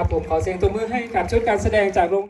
ครับผมขอเสียงตบมือให้กับชุดการแสดงจากโรง